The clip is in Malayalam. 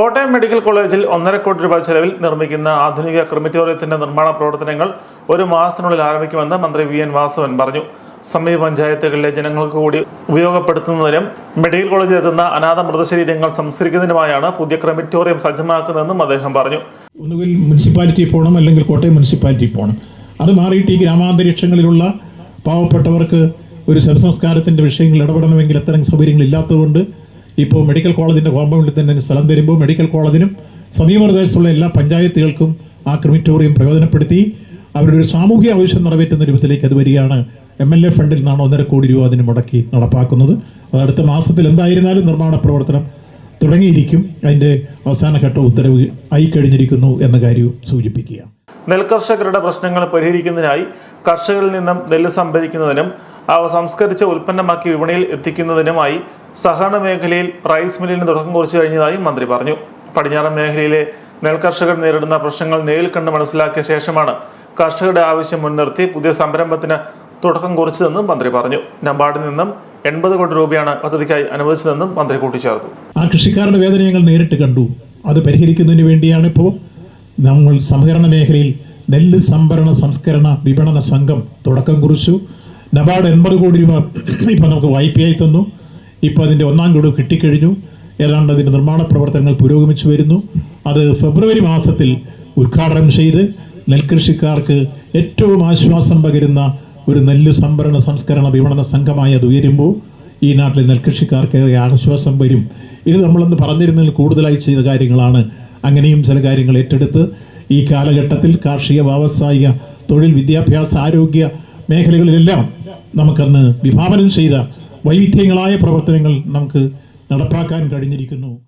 കോട്ടയം മെഡിക്കൽ കോളേജിൽ ഒന്നര കോടി രൂപ ചെലവിൽ നിർമ്മിക്കുന്ന ആധുനിക ക്രിമിറ്റോറിയത്തിന്റെ നിർമ്മാണ പ്രവർത്തനങ്ങൾ ഒരു മാസത്തിനുള്ളിൽ ആരംഭിക്കുമെന്ന് മന്ത്രി വി എൻ വാസവൻ പറഞ്ഞു. സമീപ പഞ്ചായത്തുകളിലെ ജനങ്ങൾക്ക് കൂടി ഉപയോഗപ്പെടുത്തുന്നതിനും മെഡിക്കൽ കോളേജിൽ എത്തുന്ന അനാഥ മൃതശരീരങ്ങൾ സംസ്കരിക്കുന്നതിനുമായാണ് പുതിയ ക്രിമിറ്റോറിയം സജ്ജമാക്കുന്നതെന്നും അദ്ദേഹം പറഞ്ഞു. ഒന്നുകിൽ മുനിസിപ്പാലിറ്റി പോകണം അല്ലെങ്കിൽ കോട്ടയം മുനിസിപ്പാലിറ്റി പോകണം. അത് മാറിയിട്ട് ഈ ഗ്രാമാന്തരീക്ഷങ്ങളിലുള്ള പാവപ്പെട്ടവർക്ക് ഒരു ശവസംസ്കാരത്തിന്റെ വിഷയങ്ങൾ ഇടപെടണമെങ്കിൽ അത്തരം സൗകര്യങ്ങൾ ഇല്ലാത്തതുകൊണ്ട് ഇപ്പോൾ മെഡിക്കൽ കോളേജിന്റെ കോമ്പൗണ്ടിൽ തന്നെ സ്ഥലം തരുമ്പോൾ മെഡിക്കൽ കോളേജിനും സമീപപ്രദേശത്തുള്ള എല്ലാ പഞ്ചായത്തുകൾക്കും ആ ക്രിമിറ്റോറിയം പ്രയോജനപ്പെടുത്തി. അവരുടെ ഒരു സാമൂഹ്യ ആവശ്യം നിറവേറ്റുന്ന രൂപത്തിലേക്ക് അത് വരികയാണ്. എം എൽ എ ഫണ്ടിൽ നിന്നാണ് ഒന്നര കോടി രൂപ അതിന് മുടക്കി നടപ്പാക്കുന്നത്. അത് അടുത്ത മാസത്തിൽ എന്തായിരുന്നാലും നിർമ്മാണ പ്രവർത്തനം തുടങ്ങിയിരിക്കും. അതിന്റെ അവസാനഘട്ട ഉത്തരവ് ആയി കഴിഞ്ഞിരിക്കുന്നു എന്ന കാര്യവും സൂചിപ്പിക്കുകയാണ്. നെൽകർഷകരുടെ പ്രശ്നങ്ങൾ പരിഹരിക്കുന്നതിനായി കർഷകരിൽ നിന്നും നെല്ല് സംഭരിക്കുന്നതിനും അവ സംസ്കരിച്ച് ഉൽപ്പന്നമാക്കി വിപണിയിൽ എത്തിക്കുന്നതിനുമായി സഹകരണ മേഖലയിൽ റൈസ് മില്ലിന് തുടക്കം കുറിച്ചു കഴിഞ്ഞതായി മന്ത്രി പറഞ്ഞു. പടിഞ്ഞാറൻ മേഖലയിലെ നെൽകർഷകർ നേരിടുന്ന പ്രശ്നങ്ങൾ നേരിൽ കണ്ട് മനസ്സിലാക്കിയ ശേഷമാണ് കർഷകരുടെ ആവശ്യം മുൻനിർത്തി പുതിയ സംരംഭത്തിന് തുടക്കം കുറിച്ചതെന്നും മന്ത്രി പറഞ്ഞു. നബാർഡിൽ നിന്നും എൺപത് കോടി രൂപയാണ് പദ്ധതിക്കായി അനുവദിച്ചതെന്നും മന്ത്രി കൂട്ടിച്ചേർത്തു. ആ കൃഷിക്കാരുടെ വേദന ഞങ്ങൾ നേരിട്ട് കണ്ടു. അത് പരിഹരിക്കുന്നതിന് വേണ്ടിയാണ് ഇപ്പോൾ നമ്മൾ സഹകരണ മേഖലയിൽ നെല്ല് സംഭരണ സംസ്കരണ വിപണന സംഘം തുടക്കം കുറിച്ചു. നബാർഡ് എൺപത് കോടി രൂപ ഇപ്പം നമുക്ക് വായ്പയായി തന്നു. ഇപ്പോൾ അതിന്റെ ഒന്നാം ഗഡു കിട്ടിക്കഴിഞ്ഞു. ഏതാണ്ട് അതിന്റെ നിർമ്മാണ പ്രവർത്തനങ്ങൾ പുരോഗമിച്ചു വരുന്നു. അത് ഫെബ്രുവരി മാസത്തിൽ ഉദ്ഘാടനം ചെയ്ത് നെൽകൃഷിക്കാർക്ക് ഏറ്റവും ആശ്വാസം പകരുന്ന ഒരു നെല്ല് സംഭരണ സംസ്കരണ വിപണന സംഘമായി അത് ഉയരുമ്പോൾ ഈ നാട്ടിലെ നെൽകൃഷിക്കാർക്ക് ആശ്വാസം വരും. ഇത് നമ്മളൊന്ന് പറഞ്ഞിരുന്നതിൽ കൂടുതലായി ചെയ്ത കാര്യങ്ങളാണ്. അങ്ങനെയും ചില കാര്യങ്ങൾ ഏറ്റെടുത്ത് ഈ കാലഘട്ടത്തിൽ കാർഷിക വ്യാവസായിക തൊഴിൽ വിദ്യാഭ്യാസ ആരോഗ്യ മേഖലകളിലെല്ലാം നമുക്കന്ന് വിഭാവനം ചെയ്ത വൈവിധ്യങ്ങളായ പ്രവർത്തനങ്ങൾ നമുക്ക് നടപ്പാക്കാൻ കഴിഞ്ഞിരിക്കുന്നു.